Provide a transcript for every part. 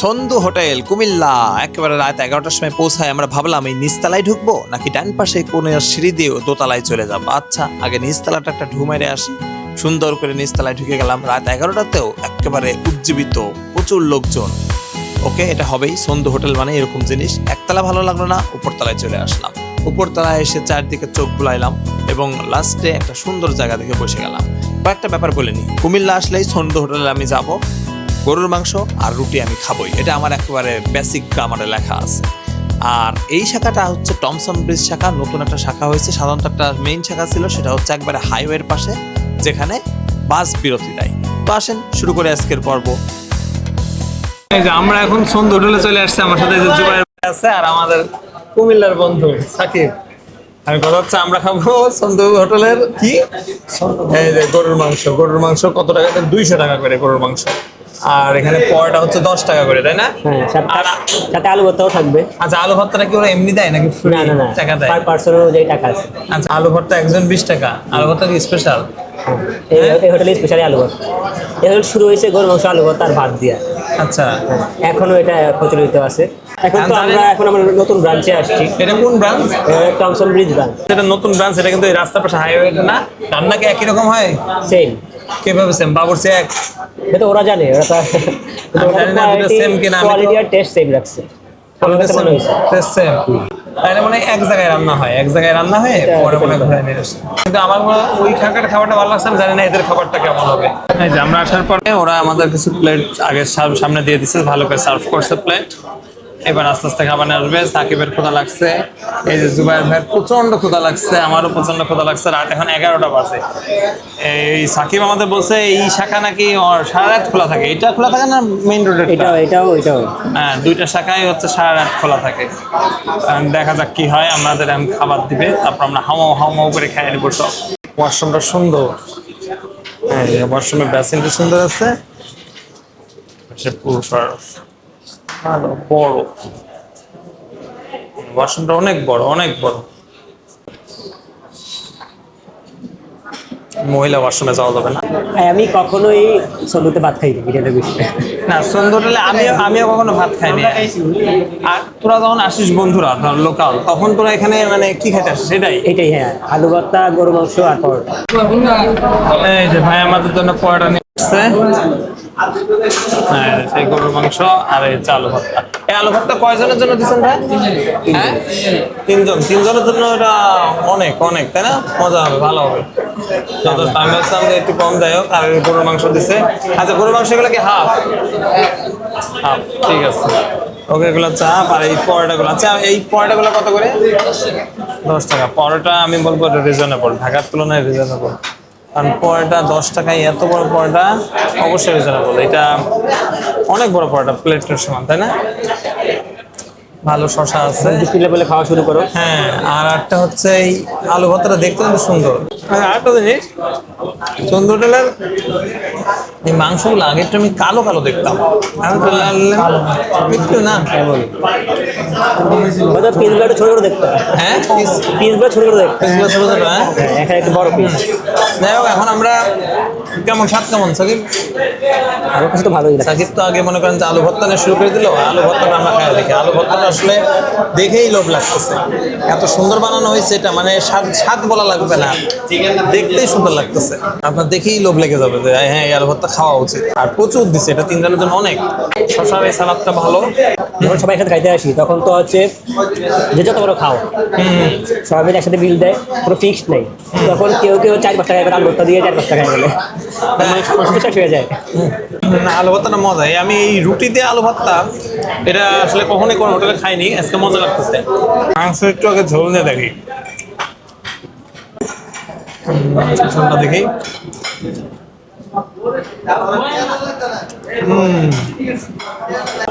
সন্ধু hotel, Comilla. একেবারে রাত এগারোটার সময় পৌঁছায় আমরা ভাবলাম, এই নিচতলায় ঢুকবো? নাকি ডান পাশে কোনো সিঁড়ি দিয়ে দোতলায় চলে যাব? আচ্ছা আগে নিচতলাটা একটা ঢু মেরে আসি। সুন্দর করে নিচতলায় ঢুকে গেলাম। রাত এগারোটাতেও একেবারে উজ্জীবিত, প্রচুর লোকজন। ওকে, এটা হবেই। সন্ধু হোটেল মানে এরকম জিনিস। একতলা ভালো লাগল না, উপরতলায় চলে আসলাম। উপরতলায় এসে চারদিকে চোখ বুলাইলাম এবং লাস্টে একটা সুন্দর জায়গা দেখে বসে গেলাম। কয়েকটা ব্যাপার বলে কুমিল্লা আসলেই সন্ধু হোটেলে আমি যাব। গরুর মাংস আর রুটি আমি খাবই। এটা আমার একেবারে বেসিক গ্রামারে লেখা আছে। আর এই শাখাটা হচ্ছে টমসন ব্রিজ শাখা। নতুন একটা শাখা হয়েছে। সাধারণত একটা মেইন শাখা ছিল সেটা হচ্ছে একবারে হাইওয়ের পাশে যেখানে বাস বিরতি দেয়। তো আসেন শুরু করে আজকের পর্ব। এই যে আমরা এখন সন্ধ্যা হোটেলে চলে আসছি আমার সাথে যে জুবাইর আছে আর আমাদের কুমিল্লার বন্ধু সাকিব। আর কথা হচ্ছে আমরা খাব সন্ধু হোটেলের কি? এই যে গরুর মাংস। গরুর মাংস কত টাকা? দুইশো টাকা করে গরুর মাংস। আর এখানে পরোটা হচ্ছে দশ টাকা করে তাই না? হ্যাঁ সাথে আলু ভর্তাও থাকবে। আচ্ছা আলু ভর্তাটা কি ওরা এমনি দেয় নাকি ফ্রি না না না টাকা দেয়? পার পার্সন অনুযায়ী টাকা আছে। আচ্ছা আলু ভর্তা একজন বিশ টাকা আলু ভর্তা কি স্পেশাল হ্যাঁ, এই হোটেলে স্পেশালি আলু ভর্তা। এই হোটেল শুরু হয়েছে গরু মাংস আলু ভর্তা আর ভাত দিয়া। আচ্ছা। হ্যাঁ, এখনও এটা প্রচলিত আছে। এখন তো আমরা এখন আমরা নতুন ব্রাঞ্চে আসছি। এটা কোন ব্রাঞ্চ টমসন ব্রিজ ব্রাঞ্চ এটা নতুন ব্রাঞ্চ এটা কিন্তু এই রাস্তার পাশে হাইওয়ে না? রান্না কি একই রকম হয়? সেম কীভাবে সেম বাবুরচি এক? এটা তো ওরা জানে ওরা তো আমি জানি না দুটো same কিনা, আমি কোয়ালিটি আর টেস্ট সেম রাখছে। মনে তাহলে মানে এক জায়গায় রান্না হয় এক জায়গায় রান্না হয়ে পরে মনে ঘুরে নিয়ে আসে। কিন্তু আমার মনে হয় ওই খাকার খাবারটা ভালো লাগছে আমি জানি না এদের খাবারটা কেমন হবে। এই যে আমরা আসার পরে ওরা আমাদের কিছু প্লেট আগে সামনে দিয়ে দিচ্ছে ভালো করে সার্ভ করছে প্লেট এবার আস্তে আস্তে খাবার নিয়ে আসবে। সাকিবের ক্ষুদা লাগছে। এই যে জুবাইর ভাইয়ের প্রচণ্ড ক্ষুদা লাগছে আমারও প্রচণ্ড ক্ষুদা লাগছে। রাত এখন এগারোটা বাজে। এই সাকিব আমাদের বলছে এই শাখা নাকি সারা রাত খোলা থাকে। এটা খোলা থাকে না মেইন এটাও এটাও হ্যাঁ দুইটা শাখায় হচ্ছে সারা রাত খোলা থাকে। দেখা যাক কি হয় আমাদের এখন খাবার দিবে। তারপর আমরা হামাও হামাও করে খাই নিব সব ওয়াশরুমটা সুন্দর। হ্যাঁ ওয়াশরুমের বেসিনটা সুন্দর আছে। সে পুরুষার ভালো বড়। ওয়াশরুমটা অনেক বড় অনেক বড়। মহিলা ওয়াশরুমে যাওয়া যাবে না। আমি কখনোই সন্ধ্যতে ভাত খাইনি এটা বিষয় না সুন্দর হলে আমিও কখনো ভাত খাইনি। আর তোরা যখন আসিস বন্ধুরা ধর লোকাল তখন তোরা এখানে মানে কি খেতে আসিস? সেটাই। এটাই হ্যাঁ আলু ভর্তা গরু মাংস আর পরোটা। এই যে ভাই আমাদের জন্য পরোটা নিয়ে হ্যাঁ সেই গরুর মাংস আর এই আলু ভর্তা। এই আলু ভর্তা কয়জনের জন্য দিচ্ছেন ভাই? হ্যাঁ? তিনজন। তিনজনের জন্য এটা অনেক অনেক তাই না? মজা হবে ভালো হবে। যত আমি ভাবছিলাম যে একটু কম যাই হোক আর গরুর মাংস দিছে। আচ্ছা গরুর মাংসগুলো কি হাফ? হাফ ঠিক আছে। ওকে এগুলো চাপ আর এই পরোটাগুলো। আচ্ছা এই পরোটাগুলো কত করে? দশ টাকা। পরোটা আমি বলব রিজনেবল ঢাকার তুলনায় রিজনেবল কারণ পরোটা দশ টাকায় এত বড় পরোটা অবশ্যই রিজনেবল এটা অনেক বড় পরোটা প্লেটের সমান তাই না? ভালো শশা আছে। লেভেলে খাওয়া শুরু করো। হ্যাঁ আর একটা হচ্ছে এই আলু ভর্তাটা দেখতে কিন্তু সুন্দর। আর একটা জিনিস সুন্দর হোটেলের এই মাংসগুলো আগে একটু আমি কালো কালো দেখতাম। একটু না। পিসগুলো একটু ছোট হ্যাঁ পিসগুলো ছোট করে দেখতে পিসগুলো ছোট ছোট হ্যাঁ? হ্যাঁ এখানে একটু বড় পিস যাই হোক এখন আমরা কেমন স্বাদ কেমন সাকিব? আমার কাছে তো ভালোই সাকিব তো আগে মনে করেন যে আলু ভর্তা শুরু করে দিল আলু ভর্তাটা আমরা খাই দেখি। আলু ভর্তাটা আসলে দেখেই লোভ লাগতেছে। এত সুন্দর বানানো হয়েছে এটা মানে স্বাদ স্বাদ বলা লাগবে না। দেখতেই সুন্দর লাগতেছে। আপনার দেখেই লোভ লেগে যাবে যে হ্যাঁ এই আলু ভর্তা খাওয়া উচিত। আর প্রচুর দিছে এটা তিনজনের জন্য অনেক। শশার এই সালাদটা ভালো। যখন সবাই একসাথে খাইতে আসি তখন তো হচ্ছে যে যত বড় খাও সবাই মিলে একসাথে বিল দেয় কোনো ফিক্সড নেই। তখন কেউ কেউ চার পাঁচ টাকা আলু ভর্তা দিয়ে চার পাঁচ টাকা গেলে শেষ হয়ে যায়। না আলু ভর্তাটা মজা। আমি এই রুটি দিয়ে আলু ভর্তা এটা আসলে কখনোই কোনো হোটেলে খাইনি আজকে মজা লাগতেছে। মাংস একটু আগে ঝোল দিয়ে দেখি। দেখি। হুম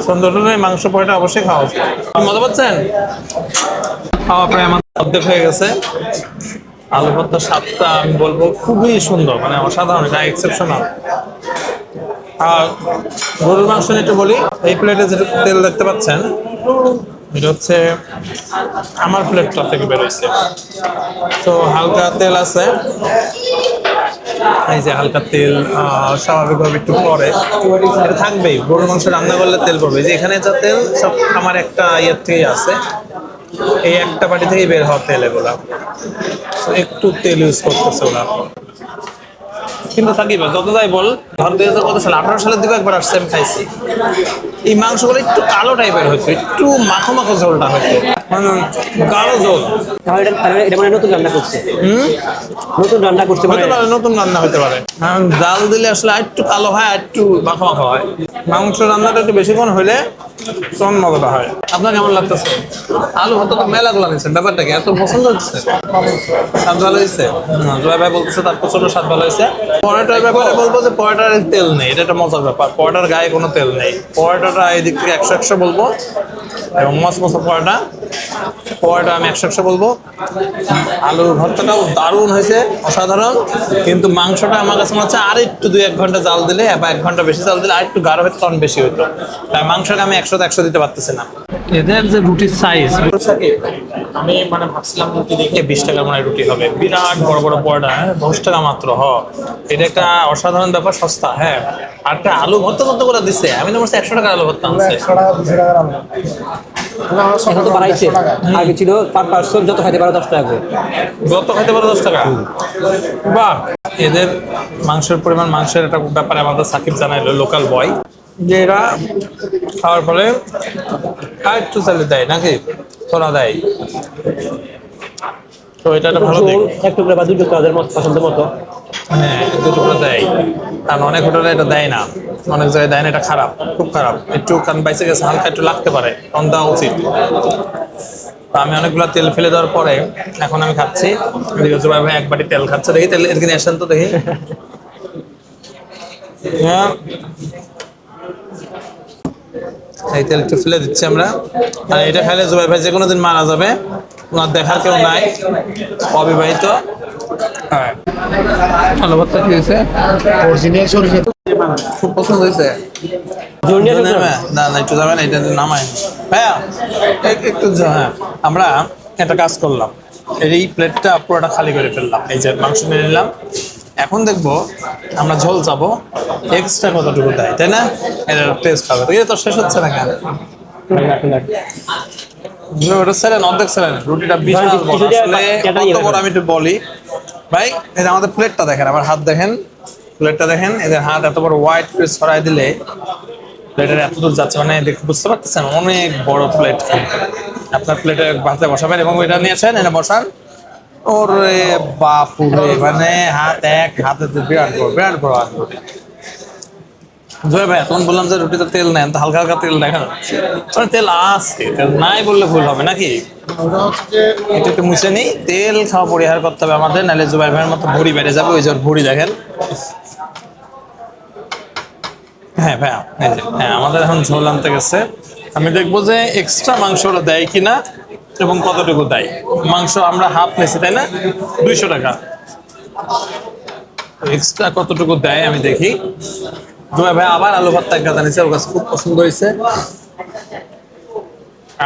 সুন্দর সুন্দর মাংস পয়টা অবশ্যই খাওয়া উচিত। মজা পাচ্ছেন? খাওয়া প্রায় আমার অর্ধেক হয়ে গেছে। আলু ভর্তার স্বাদটা আমি বলব খুবই সুন্দর মানে অসাধারণ, এটা এক্সেপশনাল আর গরুর মাংস নিয়ে একটু বলি, এই প্লেটে যেটা তেল দেখতে পাচ্ছেন, এটা হচ্ছে আমার প্লেটটা থেকে বেরোইছে তো হালকা তেল আছে। এই যে হালকা তেল স্বাভাবিকভাবে একটু পরে। এটা থাকবেই, গরুর মাংস রান্না করলে তেল পড়বে। যে এখানে যা তেল, সব আমার একটা ইয়ের থেকেই আছে। এই একটা বাটি থেকেই বের হওয়া তেল এগুলা। একটু তেল ইউজ করতেছে ওরা। কিন্তু সাকিব যত যাই বল ধর দুই হাজার কত সালে আঠারো সালের দিকে একবার আসছে আমি খাইছি। এই মাংসগুলো একটু কালো টাইপের হয়েছে একটু মাখো মাখো ঝোলটা হতো মানে গাঢ় ঝোল। এটা মানে নতুন রান্না করছে? নতুন রান্না করছে মানে? হতে পারে নতুন রান্না হতে পারে। কারণ জাল দিলে আসলে একটু কালো হয় একটু মাখো মাখো হয়। মাংস রান্নাটা একটু বেশিক্ষণ হলে মজাটা হয়। আপনার কেমন লাগতেছে? আলু হতো তো মেলা গুলা নিচ্ছেন ব্যাপারটা কি? এত পছন্দ হচ্ছে? স্বাদ ভালো হয়েছে? জয় ভাই বলতেছে তার প্রচণ্ড স্বাদ ভালো হয়েছে। পরোটার ব্যাপারে বলব যে পরোটার তেল নেই, এটা একটা মজার ব্যাপার। পরোটার গায়ে কোনো তেল নেই। পরোটাটা এই দিক থেকে একশো একশো বলব। এবং মশ মশা পরোটা। পরোটা আমি একশো একশো বলব। আলুর ভর্তাটাও দারুণ হয়েছে অসাধারণ। কিন্তু মাংসটা আমার কাছে মনে হচ্ছে আর একটু দুই এক ঘণ্টা জাল দিলে বা এক ঘণ্টা বেশি জাল দিলে আর একটু গাঢ় হতো তখন বেশি হতো তাই মাংসটা আমি একশো একশো দিতে পারতেছি না। এদের যে রুটির সাইজ আমি মানে ভাবছিলাম রুটি দেখে বিশ টাকার মানে রুটি হবে। বিরাট বড় বড় পরোটা হ্যাঁ দশ টাকা মাত্র হ। এটা একটা অসাধারণ ব্যাপার সস্তা হ্যাঁ। আর একটা আলু ভর্তা কত করে দিচ্ছে আমি তো বলছি একশো টাকা আলু ভর্তা আনছে। এখন তো বাড়াইছে। আগে ছিল পার পার্সন যত খাইতে পারো দশ টাকা করে। যত খাইতে পারো দশ টাকা। বাহ। এদের মাংসের পরিমাণ মাংসের একটা ব্যাপারে আমাদের সাকিব জানাইলো লোকাল বয় যে এরা খাওয়ার ফলে আর একটু চালে দেয় নাকি? সোনা দেয়। তো এটা একটা ভালো দিক। এক টুকরা বা দুই টুকরা ওদের মত পছন্দের মতো। হ্যাঁ দুটো করে দেয়। কারণ অনেক হোটেলে এটা দেয় না। অনেক জায়গায় দেয় না এটা খারাপ খুব খারাপ। একটু কারণ বাইসে গেছে হালকা একটু লাগতে পারে তখন দেওয়া উচিত। তো আমি অনেকগুলো তেল ফেলে দেওয়ার পরে এখন আমি খাচ্ছি। এদিকে জুবাই ভাই এক বাটি তেল খাচ্ছে দেখি তেল এদিকে আসেন তো দেখি। হ্যাঁ। এই তেল একটু ফেলে দিচ্ছি আমরা। আর এটা খাইলে জুবাই ভাই যে কোনো দিন মারা যাবে ওনার দেখার কেউ নাই অবিবাহিত। হ্যাঁ। ভালো কি হয়েছে? অরিজিনাল সরিষা খুব পছন্দ হয়েছে? জুনিয়র না না না একটু যাবেন এটা নামাই ভাইয়া একটু হ্যাঁ আমরা একটা কাজ করলাম। এই প্লেটটা পুরোটা খালি করে ফেললাম। এই যে মাংস নিয়ে নিলাম। এখন দেখব আমরা ঝোল চাবো। এক্সট্রা কতটুকু দেয় তাই না? এটা টেস্ট হবে। তো এটা তো শেষ হচ্ছে না কেন? ওটা অর্ধেক রুটিটা বিশাল বড়। বড় আমি একটু বলি। ভাই আমাদের প্লেটটা দেখেন আমার হাত দেখেন। প্লেটটা দেখেন এদের হাত এত বড় হোয়াইট ছড়াই দিলে প্লেটের এত দূর যাচ্ছে। মানে বুঝতে পারতেছেন অনেক বড় প্লেট আপনার প্লেটে ভাতে বসাবেন এবং এটা নিয়েছেন এনে বসান। ওরে বাপুরে মানে হাত এক হাতে তো বিরাট বড় বিরাট বড় হাত জয় ভাই তখন বললাম যে রুটিতে তেল নেন তো হালকা হালকা তেল দেখা যাচ্ছে। মানে তেল আছে তেল নাই বললে ভুল হবে নাকি? এটা একটু মুছে নিই তেল খাওয়া পরিহার করতে হবে আমাদের নাহলে জুবাই ভাইয়ের মতো ভুড়ি বেড়ে যাবে ওই ওর ভুড়ি দেখেন। হ্যাঁ ভাইয়া হ্যাঁ আমাদের এখন ঝোল আনতে গেছে। আমি দেখব যে এক্সট্রা মাংস ওরা দেয় কিনা। এবং কতটুকু দেয়? মাংস আমরা হাফ নিয়েছি, তাই না? দুইশো টাকা। এক্সট্রা কতটুকু দেয় আমি দেখি। জুবাই ভাই আবার আলু ভর্তা একটা জানিয়েছে ওর কাছে খুব পছন্দ হয়েছে।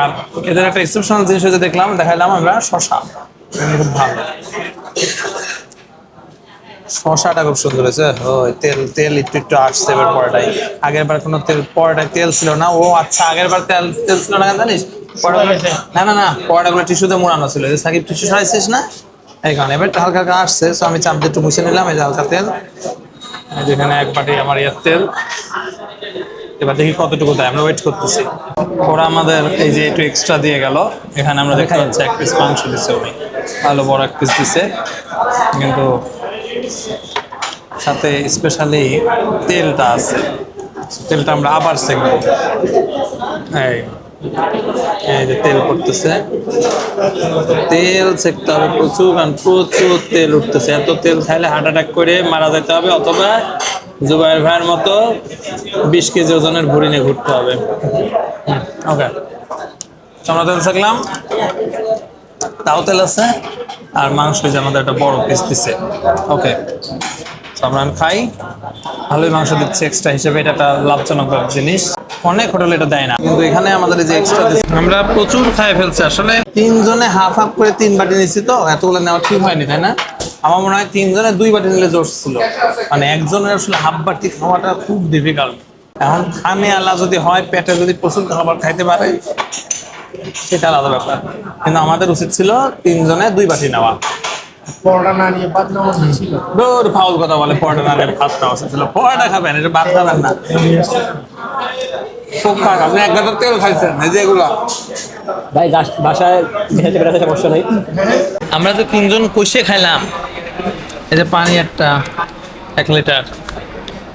আর এদের একটা এক্সেপশনাল জিনিস হয়েছে, দেখলাম, দেখাইলাম আমরা শশা খুব ভালো। শশাটা খুব সুন্দর হয়েছে। ও তেল তেল একটু একটু আসছে এবার পরোটাই আগের বার কোনো তেল পরোটায় তেল ছিল না। ও আচ্ছা আগের বার তেল তেল ছিল না জানিস? না না না পরোটাগুলো টিস্যুতে মোড়ানো ছিল। যে সাকিব টিস্যু সরাইছিস না? এই কারণে। এবার হালকা হালকা আসছে। তো আমি চাপ একটু মুছে নিলাম। এই যে হালকা তেল। যেখানে এক বাটি আমার ইয়ার তেল। এবার দেখি কতটুকু দেয়। আমরা ওয়েট করতেছি। ওরা আমাদের এই যে একটু এক্সট্রা দিয়ে গেল। এখানে আমরা দেখা যাচ্ছে এক পিস মাংস দিচ্ছে উনি। ভালো বড় এক পিস দিছে। কিন্তু সাথে স্পেশালি তেলটা আছে। তেলটা আমরা আবার সেকবো। এই যে তেল পড়তেছে। তেল সেকতে হবে প্রচুর, কারণ প্রচুর তেল উঠতেছে। এত তেল খাইলে হার্ট অ্যাটাক করে মারা যেতে হবে, অথবা জুবাইর ভাইয়ের মতো বিশ কেজি ওজনের ভুড়ি নিয়ে ঘুরতে হবে। ওকে আমরা তেল থাকলাম তাও তেল আছে? আর মাংস যে আমাদের একটা বড় পিস দিচ্ছে ওকে আমরা খাই। ভালোই মাংস দিচ্ছে এক্সট্রা হিসেবে। এটা একটা লাভজনক জিনিস। অনেক হোটেল এটা দেয় না। কিন্তু এখানে আমাদের যে এক্সট্রা আমরা প্রচুর খাই ফেলছি। আসলে তিনজনে হাফ হাফ করে তিন বাটি নিচ্ছি তো। এতগুলো নেওয়া ঠিক হয়নি, তাই না? আমার মনে হয় তিনজনে দুই বাটি নিলে জোর ছিল। মানে একজনের আসলে হাফ বাটি খাওয়াটা খুব ডিফিকাল্ট এখন খামে আলা যদি হয়, পেটে যদি প্রচুর খাবার খাইতে পারে সেটা আলাদা ব্যাপার। কিন্তু আমাদের উচিত ছিল তিনজনে দুই বাটি নেওয়া। পরোটা না নিয়ে বাদ নেওয়া ছিল? দূর ফাউল কথা বলে পরোটা না নিয়ে ভাত খাওয়া ছিল। পরোটা খাবেন এটা ভাত খাবেন না। খুব আপনি এক গাদার তেল খাইছেন এই যে ভাই বাসায় যেতে বেরোতে সমস্যা নেই। আমরা তো তিনজন কষে খাইলাম। এই যে পানি একটা এক লিটার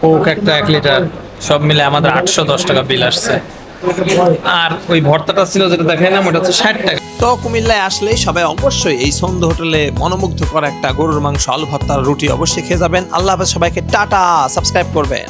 কোক একটা এক লিটার সব মিলে আমাদের আটশো দশ টাকা বিল আসছে। আর ওই ভর্তাটা ছিল যেটা দেখাইলাম, ওটা হচ্ছে ষাট টাকা। তো কুমিল্লায় আসলে সবাই অবশ্যই এই সন্ধ্য হোটেলে মনোমুগ্ধকর একটা গরুর মাংস, আলু ভর্তার রুটি অবশ্যই খেয়ে যাবেন। আল্লাহ হাফেজ সবাইকে টাটা, সাবস্ক্রাইব করবেন।